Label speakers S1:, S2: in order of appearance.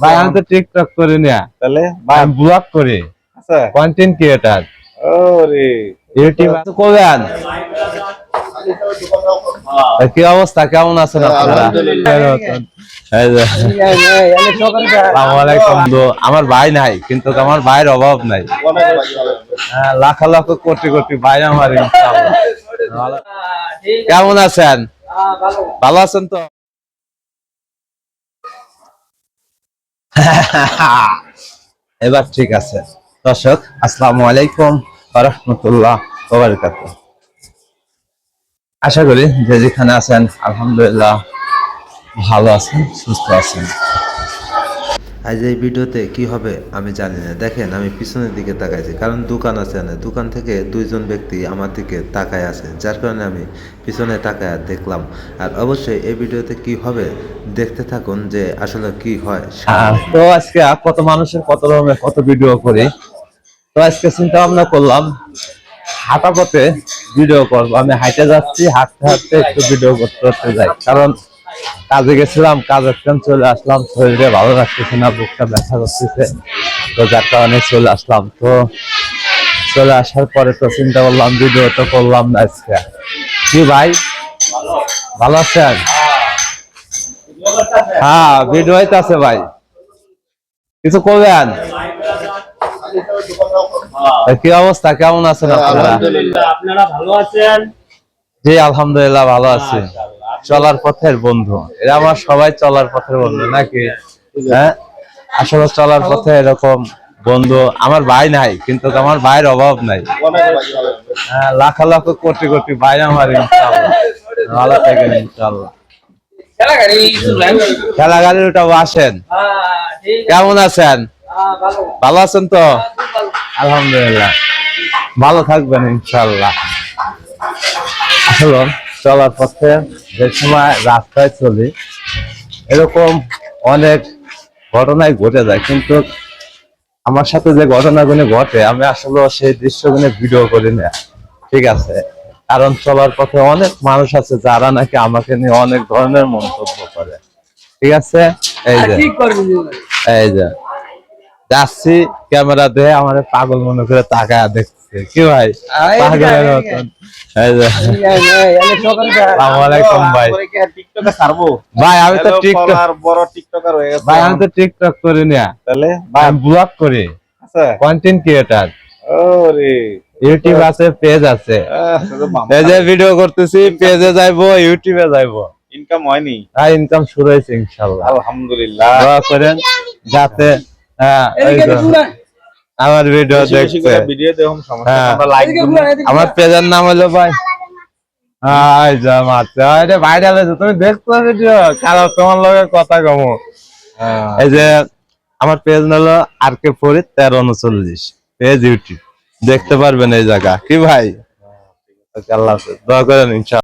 S1: ভাই আমি তো টিকটক করি না।
S2: তাহলে
S1: আমি ব্লগ করি।
S2: আচ্ছা।
S1: কন্টেন্ট ক্রিয়েটার
S2: ওরে।
S1: ইউটিউব তো কি অবস্থা? কেমন আছেন আমার ভাই নাই কিন্তু আমার ভাইয়ের অভাব নাই। হ্যাঁ, লাখ লাখ কোটি কোটি ভাই আমার কেমন আছেন? ভালো আছেন তো? এবার ঠিক আছে। দর্শক, আসসালামু আলাইকুম রহমতুল্লাহ ওবরকাত আশা করি যে যেখানে আছেন, আলহামদুলিল্লাহ, ভালো আছেন, সুস্থ আছেন।
S3: আজ এই ভিডিওতে কি হবে আমি জানি না। দেখেন, আমি পিছনের দিকে তাকাইছি। কারণ দোকান আছে না, দোকান থেকে দুইজন ব্যক্তি আমার দিকে তাকায় আছে, যার কারণে আমি পিছনে তাকায় দেখলাম। আর অবশ্যই এই ভিডিওতে কি হবে দেখতে থাকুন যে আসলে কি হয়।
S1: তো আজকে কত মানুষের, কত রকমের কত ভিডিও করি। তো আজকে চিন্তা ভাবনা করলাম, হাঁটা পথে ভিডিও করব। আমি হাইটে যাচ্ছি, হাঁটতে হাঁটতে একটু ভিডিও করতে করতে যাই। কারণ কাজে গেছিলাম কাজের টাইম চলে আসলাম শরীরে ভালো লাগতেছে না বুকটা ব্যথা করতেছে। তো যার কারণে চলে আসলাম। তো চলে আসার পরে তো চিন্তা করলাম ভিডিও তো করলাম না আজকে। কি ভাই? ভালো আছেন? হ্যাঁ ভিডিও আছে ভাই। কিছু করবেন কি অবস্থা? কেমন আছেন আপনারা?
S4: আপনারা ভালো আছেন?
S1: জি আলহামদুলিল্লাহ ভালো আছি। চলার পথের বন্ধু। এরা আমার সবাই চলার পথের বন্ধু নাকি? হ্যাঁ? আসলে চলার পথে এরকম বন্ধু আমার ভাই নাই কিন্তু আমার ভাইয়ের অভাব নাই। হ্যাঁ, লাখ লাখ কোটি কোটি ভাই আমার ইনশাআল্লাহ। ভালো থাকেন ইনশাআল্লাহ।
S4: খেলা গাড়ি
S1: গাড়ির ওটা আসেন। কেমন আছেন?
S4: ভালো
S1: ভালো আছেন তো? আলহামদুলিল্লাহ। ভালো থাকবেন ইনশাল্লাহ আসলে চলার পথে যে সময় রাস্তায় চলি এরকম অনেক ঘটনাই ঘটে যায়। কিন্তু আমার সাথে যে ঘটনাগুলো ঘটে আমি আসলে সেই দৃশ্যগুলো ভিডিও করি না। ঠিক আছে? কারণ চলার পথে অনেক মানুষ আছে যারা নাকি আমাকে নিয়ে অনেক ধরনের মন্তব্য করে। ঠিক আছে? এই যে। এই যে। যাচ্ছি ক্যামেরা দিয়ে আমার পাগল মনে করে তাকায় দেখছে কি ভাই? পাগলের মতন। ভাই। আমি তো টিকটক
S2: বড় টিকটকার হয়ে গেছে।
S1: ভাই আমি তো টিকটক করি না।
S2: তাহলে
S1: ভাই। ব্লগ করি।
S2: আচ্ছা।
S1: কন্টেন্ট ক্রিয়েটার
S2: ওরে।
S1: ইউটিউব আছে পেজ আছে। এই যে ভিডিও করতেছি পেজে যাইবো ইউটিউবে যাইবো।
S2: ইনকাম হয়নি?
S1: ইনকাম শুরু হয়েছে ইনশাল্লাহ।
S2: আলহামদুলিল্লাহ।
S1: দোয়া করেন যাতে আমার ভিডিও দেখছে। হ্যাঁ।
S2: আমরা লাইক
S1: আমার পেজের নাম হলো ভাই আই যা ভাইরাল হয়েছে। তুমি দেখছ ভিডিও কারও তোমার লগে কথা কমো। এই যে আমার পেজ হলো আর কে ফরিদ তেরো উনচল্লিশ। পেজ ইউটিউব দেখতে পারবেন এই জায়গা। কি ভাই? আল্লাহ হাফেজ। দোয়া করেন ইনশাআল্লাহ।